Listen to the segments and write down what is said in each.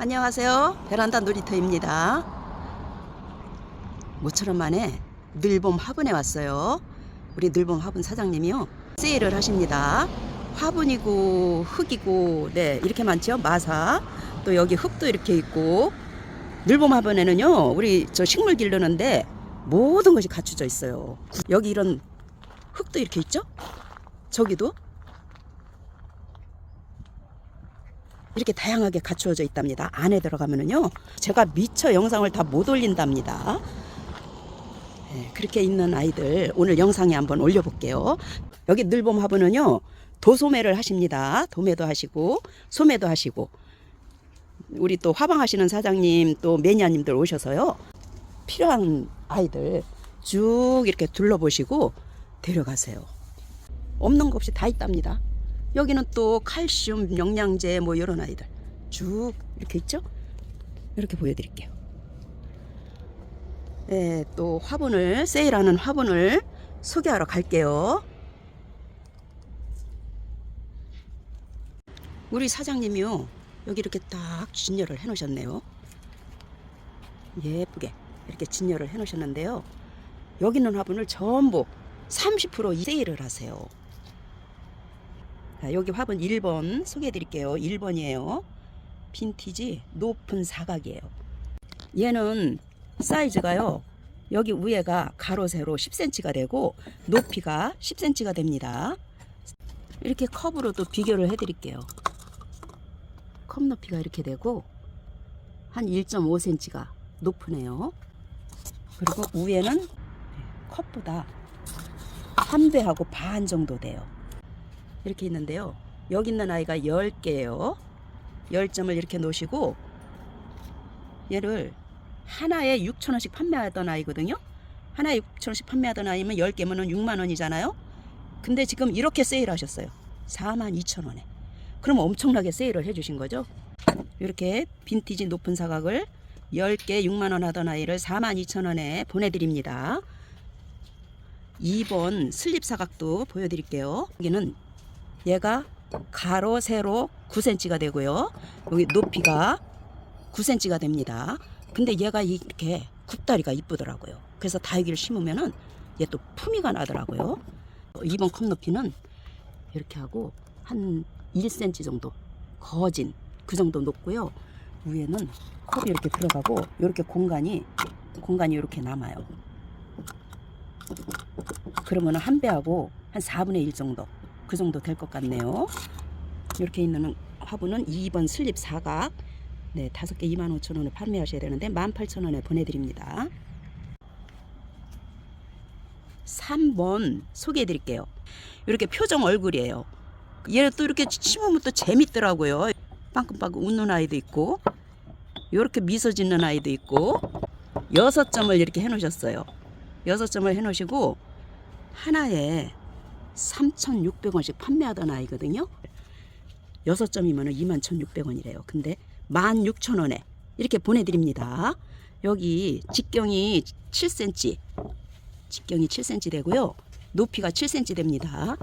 안녕하세요. 베란다 놀이터입니다. 모처럼 만에 늘봄 화분에 왔어요. 우리 늘봄 화분 사장님이요. 세일을 하십니다. 화분이고 흙이고 네 이렇게 많죠. 마사 또 여기 흙도 이렇게 있고 늘봄 화분에는요. 우리 저 식물 기르는데 모든 것이 갖춰져 있어요. 여기 이런 흙도 이렇게 있죠. 저기도 이렇게 다양하게 갖추어져 있답니다. 안에 들어가면은요, 제가 미처 영상을 다 못 올린답니다. 네, 그렇게 있는 아이들 오늘 영상에 한번 올려볼게요. 여기 늘봄 화분은요, 도소매를 하십니다. 도매도 하시고, 소매도 하시고, 우리 또 화방하시는 사장님 또 매니아님들 오셔서요, 필요한 아이들 쭉 이렇게 둘러보시고 데려가세요. 없는 것 없이 다 있답니다. 여기는 또 칼슘, 영양제 뭐 이런 아이들 쭉 이렇게 있죠? 이렇게 보여드릴게요. 네, 또 화분을 세일하는 화분을 소개하러 갈게요. 우리 사장님이요 여기 이렇게 딱 진열을 해놓으셨네요. 예쁘게 이렇게 진열을 해놓으셨는데요. 여기 있는 화분을 전부 30% 세일을 하세요. 자, 여기 화분 1번 소개해 드릴게요. 1번이에요. 빈티지 높은 사각이에요. 얘는 사이즈가요. 여기 위에가 가로 세로 10cm가 되고 높이가 10cm가 됩니다. 이렇게 컵으로 또 비교를 해 드릴게요. 컵 높이가 이렇게 되고 한 1.5cm가 높으네요. 그리고 위에는 컵보다 한 배하고 반 정도 돼요. 이렇게 있는데요. 여기 있는 아이가 10개예요. 10점을 이렇게 놓으시고 얘를 하나에 6천원씩 판매하던 아이거든요. 하나에 6천원씩 판매하던 아이면 10개면 6만 원이잖아요. 근데 지금 이렇게 세일하셨어요. 4만 2천 원에. 그럼 엄청나게 세일을 해주신 거죠. 이렇게 빈티지 높은 사각을 10개 6만 원 하던 아이를 4만 2천 원에 보내드립니다. 2번 슬립 사각도 보여드릴게요. 여기는 얘가 가로 세로 9cm가 되고요. 여기 높이가 9cm가 됩니다. 근데 얘가 이렇게 굽다리가 이쁘더라고요. 그래서 다육이를 심으면은 얘 또 품위가 나더라고요. 2번 컵 높이는 이렇게 하고 한 1cm 정도 거진 그 정도 높고요. 위에는 컵이 이렇게 들어가고 이렇게 공간이 공간이 이렇게 남아요. 그러면 한 배하고 한 4분의 1 정도 그 정도 될 것 같네요. 이렇게 있는 화분은 2번 슬립 사각 네, 다섯 개 25,000원에 판매하셔야 되는데 18,000원에 보내드립니다. 3번 소개해 드릴게요. 이렇게 표정 얼굴이에요. 얘를 또 이렇게 심으면 또 재밌더라고요. 빵긋빵긋 웃는 아이도 있고, 이렇게 미소 짓는 아이도 있고, 여섯 점을 이렇게 해 놓으셨어요. 여섯 점을 해 놓으시고, 하나에 3,600원씩 판매하던 아이거든요. 여섯 점이면 21,600원이래요. 근데 16,000원에 이렇게 보내드립니다. 여기 직경이 7cm, 직경이 7cm 되고요. 높이가 7cm 됩니다.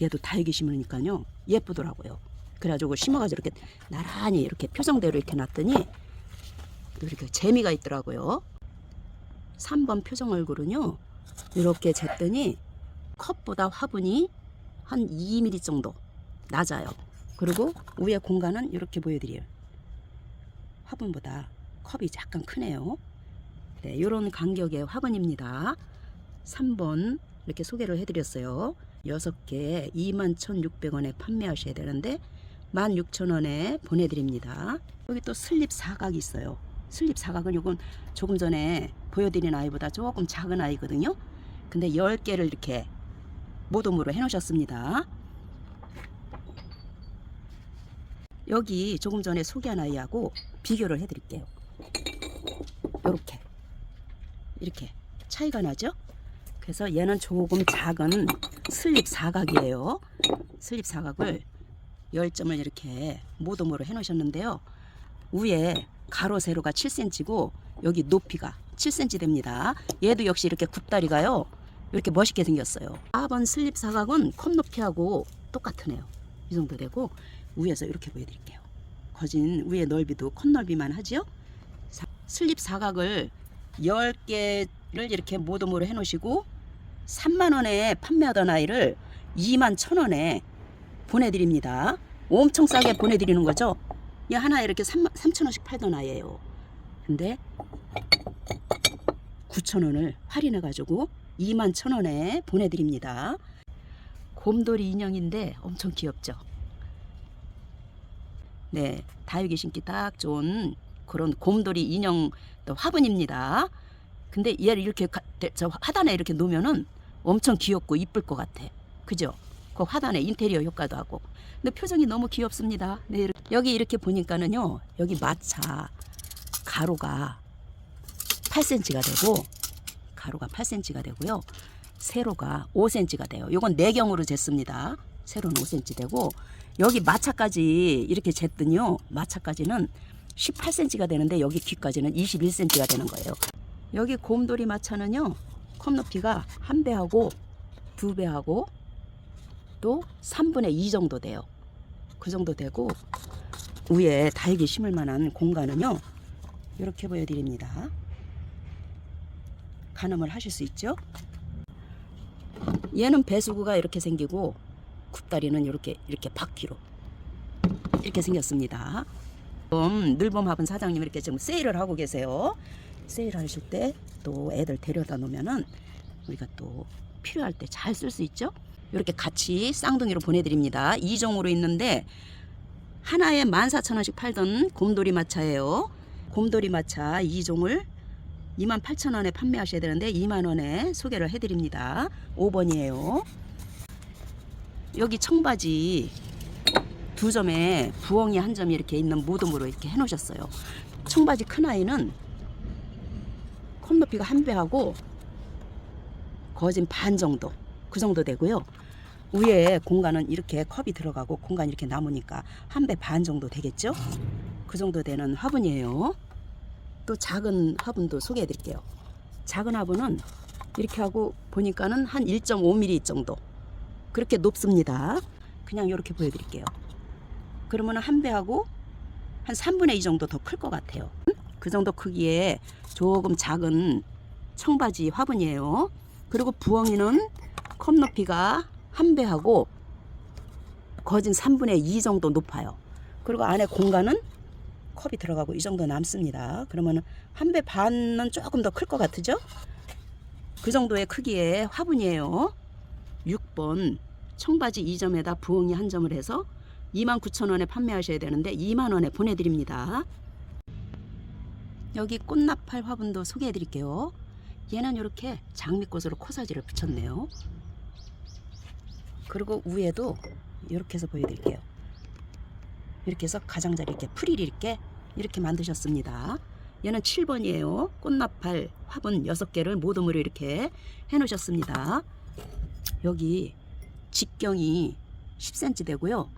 얘도 다육이 심으니까요. 예쁘더라고요. 그래가지고 심어가지고 이렇게 나란히 이렇게 표정대로 이렇게 놨더니 또 이렇게 재미가 있더라고요. 3번 표정 얼굴은요. 이렇게 쟀더니 컵보다 화분이 한 2mm 정도 낮아요. 그리고 위에 공간은 이렇게 보여드려요. 화분보다 컵이 약간 크네요. 네, 이런 간격의 화분입니다. 3번 이렇게 소개를 해드렸어요. 6개 21,600원에 판매하셔야 되는데 16,000원에 보내드립니다. 여기 또 슬립 사각이 있어요. 슬립 사각은 이건 조금 전에 보여드린 아이보다 조금 작은 아이거든요. 근데 10개를 이렇게 모둠으로 해놓으셨습니다. 여기 조금 전에 소개한 아이하고 비교를 해드릴게요. 이렇게 이렇게 차이가 나죠? 그래서 얘는 조금 작은 슬립 사각이에요. 슬립 사각을 10점을 이렇게 모둠으로 해놓으셨는데요. 위에 가로 세로가 7cm고 여기 높이가 7cm 됩니다. 얘도 역시 이렇게 굽다리가요. 이렇게 멋있게 생겼어요. 4번 슬립 사각은 컵 높이하고 똑같으네요. 이 정도 되고 위에서 이렇게 보여드릴게요. 거진 위에 넓이도 콧넓이만 하지요. 사- 슬립 사각을 10개를 이렇게 모둠으로 해 놓으시고 3만 원에 판매하던 아이를 2만 천 원에 보내드립니다. 엄청 싸게 보내드리는 거죠. 이 하나에 이렇게 3, 3천 원씩 팔던 아이예요. 근데 9천 원을 할인해 가지고 2만 천 원에 보내드립니다. 곰돌이 인형인데 엄청 귀엽죠. 네, 다육이 신기 딱 좋은 그런 곰돌이 인형 또 화분입니다. 근데 얘를 이렇게 저 하단에 이렇게 놓으면은 엄청 귀엽고 이쁠 것 같아. 그죠? 그 하단에 인테리어 효과도 하고. 근데 표정이 너무 귀엽습니다. 네, 여기 이렇게 보니까는요. 여기 마차 가로가 8cm가 되고 가로가 8cm가 되고요. 세로가 5cm가 돼요. 요건 내경으로 쟀습니다. 세로는 5cm 되고 여기 마차까지 이렇게 쟀더니요. 마차까지는 18cm가 되는데 여기 귀까지는 21cm가 되는 거예요. 여기 곰돌이 마차는요. 컵 높이가 한 배하고 두 배하고 또 3분의 2 정도 돼요. 그 정도 되고 위에 다육이 심을 만한 공간은요. 이렇게 보여드립니다. 가늠을 하실 수 있죠. 얘는 배수구가 이렇게 생기고 굽다리는 이렇게 이렇게 바퀴로 이렇게 생겼습니다. 지금 늘봄 화분 사장님 이렇게 지금 세일을 하고 계세요. 세일 하실 때 또 애들 데려다 놓으면은 우리가 또 필요할 때 잘 쓸 수 있죠. 이렇게 같이 쌍둥이로 보내드립니다. 2종으로 있는데 하나에 14,000원씩 팔던 곰돌이 마차예요. 곰돌이 마차 2종을 28,000원에 판매하셔야 되는데 2만원에 소개를 해드립니다. 5번이에요. 여기 청바지 두 점에 부엉이 한 점이 이렇게 있는 모둠으로 이렇게 해놓으셨어요. 청바지 큰 아이는 컵 높이가 한 배하고 거진 반 정도 그 정도 되고요. 위에 공간은 이렇게 컵이 들어가고 공간이 이렇게 남으니까 한 배 반 정도 되겠죠? 그 정도 되는 화분이에요. 또 작은 화분도 소개해 드릴게요. 작은 화분은 이렇게 하고 보니까는 한 1.5mm 정도 그렇게 높습니다. 그냥 이렇게 보여드릴게요. 그러면 한 배하고 한 3분의 2 정도 더 클 것 같아요. 그 정도 크기의 조금 작은 청바지 화분이에요. 그리고 부엉이는 컵 높이가 한 배하고 거진 3분의 2 정도 높아요. 그리고 안에 공간은 컵이 들어가고 이 정도 남습니다. 그러면 한 배 반은 조금 더 클 것 같으죠? 그 정도의 크기의 화분이에요. 6번 청바지 2점에다 부엉이 한 점을 해서 29,000원에 판매하셔야 되는데 2만원에 보내드립니다. 여기 꽃나팔 화분도 소개해 드릴게요. 얘는 이렇게 장미꽃으로 코사지를 붙였네요. 그리고 위에도 이렇게 해서 보여드릴게요. 이렇게 해서 가장자리 이렇게 풀이 이렇게 이렇게 만드셨습니다. 얘는 7번이에요. 꽃나팔 화분 6개를 모둠으로 이렇게 해 놓으셨습니다. 여기 직경이 10cm 되고요.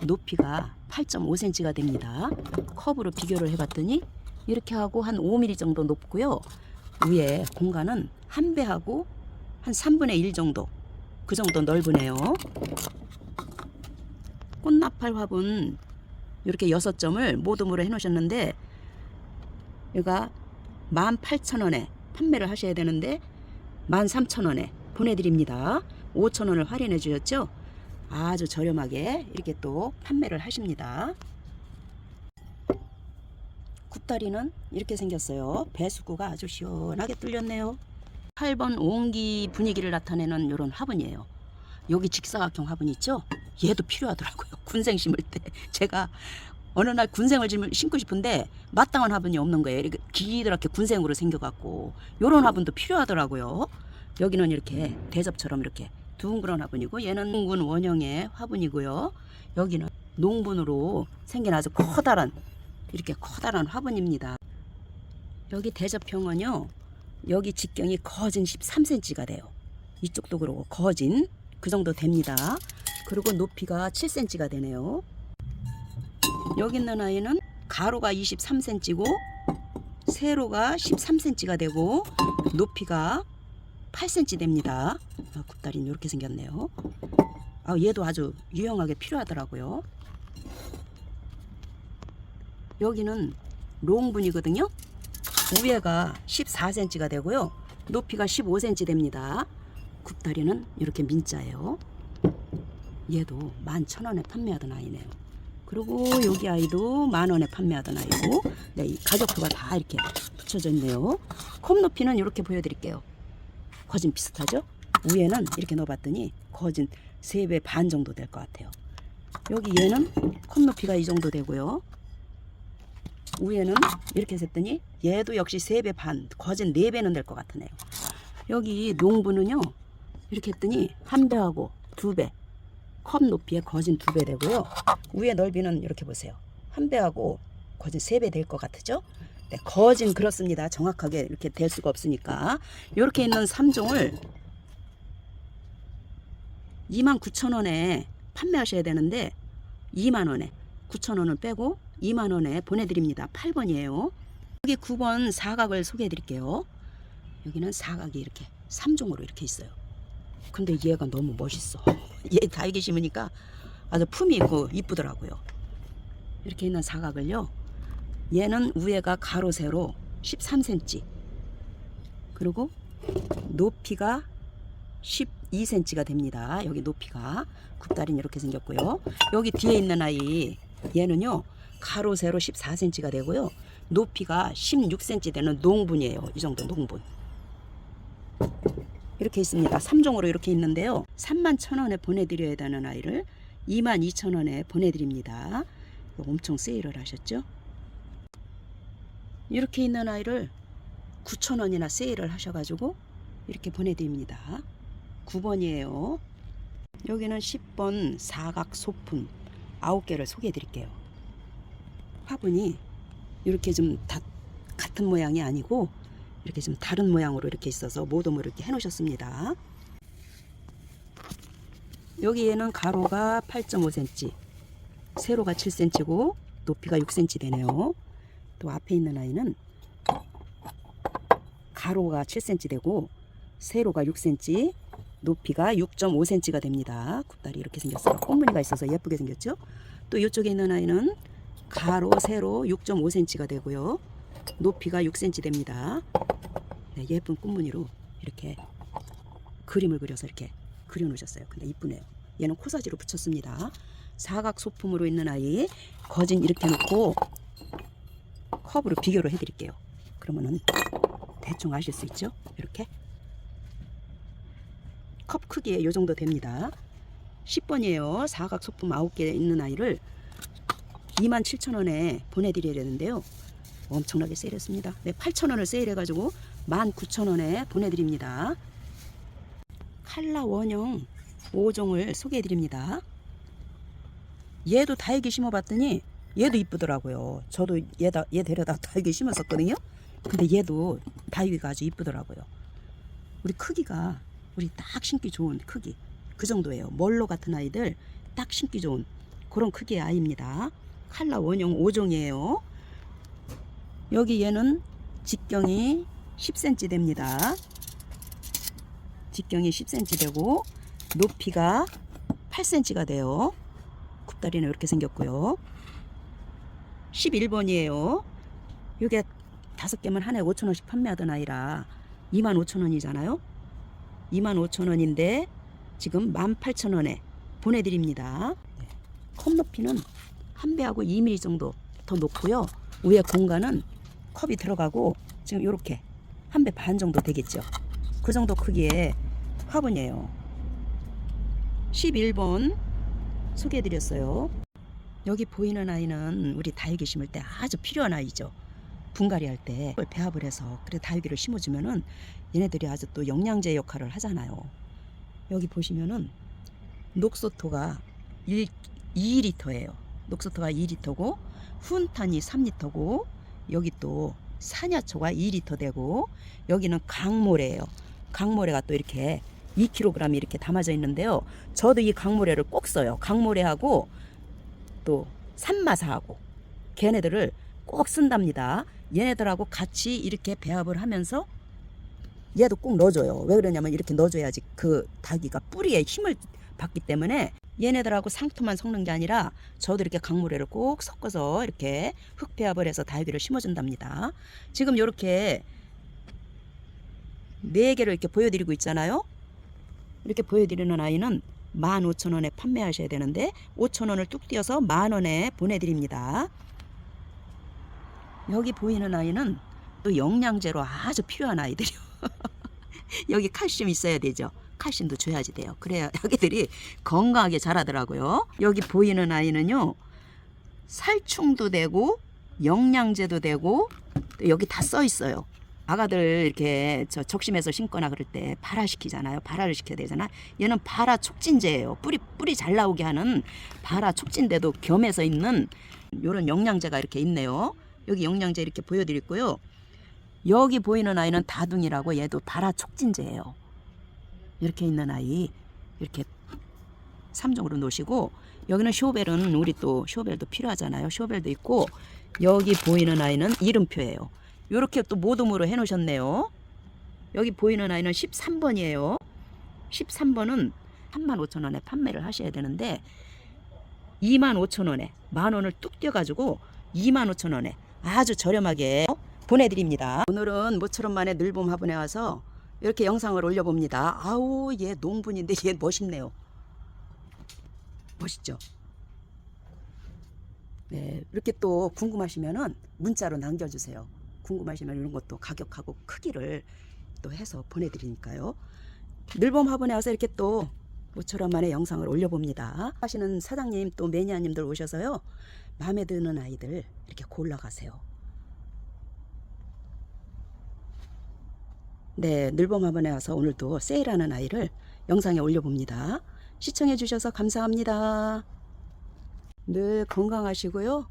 높이가 8.5cm가 됩니다. 컵으로 비교를 해봤더니 이렇게 하고 한 5mm 정도 높고요. 위에 공간은 한 배하고 한 3분의 1 정도 그 정도 넓으네요. 꽃나팔 화분 이렇게 여섯 점을 모둠으로 해놓으셨는데 얘가 18,000원에 판매를 하셔야 되는데 13,000원에 보내드립니다. 5,000원을 할인해 주셨죠? 아주 저렴하게 이렇게 또 판매를 하십니다. 굽다리는 이렇게 생겼어요. 배수구가 아주 시원하게 뚫렸네요. 8번 온기 분위기를 나타내는 이런 화분이에요. 여기 직사각형 화분 있죠? 얘도 필요하더라고요. 군생 심을 때 제가 어느 날 군생을 심- 심고 싶은데 마땅한 화분이 없는 거예요. 이렇게 기드럽게 군생으로 생겨갖고 요런 화분도 필요하더라고요. 여기는 이렇게 대접처럼 이렇게 둥그런 화분이고 얘는 둥근 원형의 화분이고요. 여기는 농분으로 생긴 아주 커다란 이렇게 커다란 화분입니다. 여기 대접형은요. 여기 직경이 거진 13cm가 돼요. 이쪽도 그러고 거진 그 정도 됩니다. 그리고 높이가 7cm가 되네요. 여기 있는 아이는 가로가 23cm고 세로가 13cm가 되고 높이가 8cm 됩니다. 아, 굽다리는 이렇게 생겼네요. 아, 얘도 아주 유용하게 필요하더라고요. 여기는 롱분이거든요. 위에가 14cm가 되고요. 높이가 15cm 됩니다. 굽다리는 이렇게 민자예요. 얘도 11,000원에 판매하던 아이네요. 그리고 여기 아이도 만원에 판매하던 아이고 네, 이 가격표가 다 이렇게 붙여져 있네요. 컵 높이는 이렇게 보여드릴게요. 거진 비슷하죠? 위에는 이렇게 넣어봤더니 거진 3배 반 정도 될 것 같아요. 여기 얘는 컵 높이가 이 정도 되고요. 위에는 이렇게 셌더니 얘도 역시 3배 반, 거진 4배는 될 것 같으네요. 여기 농부는요. 이렇게 했더니 한 배하고 두 배. 컵 높이에 거진 두 배 되고요. 위에 넓이는 이렇게 보세요. 한 배하고 거진 세 배 될 것 같으죠? 네, 거진 그렇습니다. 정확하게 이렇게 될 수가 없으니까. 이렇게 있는 3종을 29,000원에 판매하셔야 되는데 2만원에 9,000원을 빼고 2만원에 보내드립니다. 8번이에요. 여기 9번 사각을 소개해 드릴게요. 여기는 사각이 이렇게 3종으로 이렇게 있어요. 근데 얘가 너무 멋있어. 얘 달기 심으니까 아주 품이 있고 이쁘더라고요. 이렇게 있는 사각을요. 얘는 위에가 가로 세로 13cm. 그리고 높이가 12cm가 됩니다. 여기 높이가 굽다리는 이렇게 생겼고요. 여기 뒤에 있는 아이 얘는요. 가로 세로 14cm가 되고요. 높이가 16cm 되는 농분이에요. 이 정도 농분. 이렇게 있습니다. 3종으로 이렇게 있는데요. 3만 1천원에 보내드려야 되는 아이를 2만 2천원에 보내드립니다. 엄청 세일을 하셨죠? 이렇게 있는 아이를 9천원이나 세일을 하셔가지고 이렇게 보내드립니다. 9번이에요. 여기는 10번 사각 소품 9개를 소개해 드릴게요. 화분이 이렇게 좀 다 같은 모양이 아니고 이렇게 좀 다른 모양으로 이렇게 있어서 모둠으로 이렇게 해 놓으셨습니다. 여기에는 가로가 8.5cm, 세로가 7cm고 높이가 6cm 되네요. 또 앞에 있는 아이는 가로가 7cm 되고 세로가 6cm, 높이가 6.5cm가 됩니다. 굽다리 이렇게 생겼어요. 꽃무늬가 있어서 예쁘게 생겼죠? 또 이쪽에 있는 아이는 가로, 세로 6.5cm가 되고요. 높이가 6cm 됩니다. 네, 예쁜 꽃무늬로 이렇게 그림을 그려서 이렇게 그려놓으셨어요. 근데 이쁘네요. 얘는 코사지로 붙였습니다. 사각 소품으로 있는 아이 거진 이렇게 놓고 컵으로 비교를 해드릴게요. 그러면은 대충 아실 수 있죠? 이렇게 컵 크기에 이 정도 됩니다. 10번이에요. 사각 소품 9개 있는 아이를 27,000원에 보내드려야 되는데요. 엄청나게 세일했습니다. 네, 8,000원을 세일해가지고 19,000원에 보내드립니다. 칼라 원형 5종을 소개해드립니다. 얘도 다육이 심어봤더니 얘도 이쁘더라고요. 저도 얘다, 얘 데려다 다육이 심었었거든요. 근데 얘도 다육이가 아주 이쁘더라고요. 우리 크기가 우리 딱 심기 좋은 크기 그 정도예요. 멀로 같은 아이들 딱 심기 좋은 그런 크기의 아이입니다. 칼라 원형 5종이에요. 여기 얘는 직경이 10cm 됩니다. 직경이 10cm 되고 높이가 8cm가 돼요. 굽다리는 이렇게 생겼고요. 11번이에요. 이게 다섯 개면 한해 5천원씩 판매하던 아이라 2만 5천원이잖아요. 2만 5천원인데 지금 18,000원에 보내드립니다. 네. 컵 높이는 한 배하고 2mm 정도 더 높고요. 위에 공간은 컵이 들어가고 지금 이렇게 한 배 반 정도 되겠죠. 그 정도 크기의 화분이에요. 11번 소개해드렸어요. 여기 보이는 아이는 우리 다육이 심을 때 아주 필요한 아이죠. 분갈이 할 때 배합을 해서 그래 다육이를 심어주면은 얘네들이 아주 또 영양제 역할을 하잖아요. 여기 보시면은 녹소토가 1, 2리터예요. 녹소토가 2리터고 훈탄이 3리터고 여기 또 산야초가 2리터 되고 여기는 강모래예요. 강모래가 또 이렇게 2kg 이렇게 담아져 있는데요. 저도 이 강모래를 꼭 써요. 강모래하고 또 산마사하고 걔네들을 꼭 쓴답니다. 얘네들하고 같이 이렇게 배합을 하면서 얘도 꼭 넣어줘요. 왜 그러냐면 이렇게 넣어줘야지 그 닭이가 뿌리에 힘을 받기 때문에 얘네들하고 상토만 섞는 게 아니라 저도 이렇게 강물에를 꼭 섞어서 이렇게 흙배합을 해서 다육이를 심어준답니다. 지금 이렇게 네 개를 이렇게 보여드리고 있잖아요. 이렇게 보여드리는 아이는 15,000원에 판매하셔야 되는데 5,000원을 뚝 띄어서 만원에 보내드립니다. 여기 보이는 아이는 또 영양제로 아주 필요한 아이들이요. 여기 칼슘 있어야 되죠. 칼슘도 줘야지 돼요. 그래야 아기들이 건강하게 자라더라고요. 여기 보이는 아이는요. 살충도 되고 영양제도 되고 또 여기 다 써 있어요. 아가들 이렇게 저 적심해서 심거나 그럴 때 발화시키잖아요. 발화를 시켜야 되잖아. 얘는 발화 촉진제예요. 뿌리 뿌리 잘 나오게 하는 발화 촉진제도 겸해서 있는 요런 영양제가 이렇게 있네요. 여기 영양제 이렇게 보여드렸고요. 여기 보이는 아이는 다둥이라고 얘도 발화 촉진제예요. 이렇게 있는 아이 이렇게 삼종으로 놓으시고 여기는 쇼벨은 우리 또 쇼벨도 필요하잖아요. 쇼벨도 있고 여기 보이는 아이는 이름표예요. 이렇게 또 모둠으로 해 놓으셨네요. 여기 보이는 아이는 13번이에요. 13번은 35,000원에 판매를 하셔야 되는데 25,000원에 만 원을 뚝 띄어가지고 25,000원에 아주 저렴하게 보내드립니다. 오늘은 모처럼 만에 늘봄 화분에 와서 이렇게 영상을 올려봅니다. 아우 얘 농분인데 얘 멋있네요. 멋있죠? 네, 이렇게 또 궁금하시면은 문자로 남겨주세요. 궁금하시면 이런 것도 가격하고 크기를 또 해서 보내드리니까요. 늘봄 화분에 와서 이렇게 또 모처럼 만에 영상을 올려봅니다. 하시는 사장님 또 매니아님들 오셔서요. 마음에 드는 아이들 이렇게 골라가세요. 네, 늘봄 화분에 와서 오늘도 세일하는 아이를 영상에 올려봅니다. 시청해 주셔서 감사합니다. 늘 건강하시고요.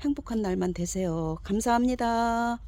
행복한 날만 되세요. 감사합니다.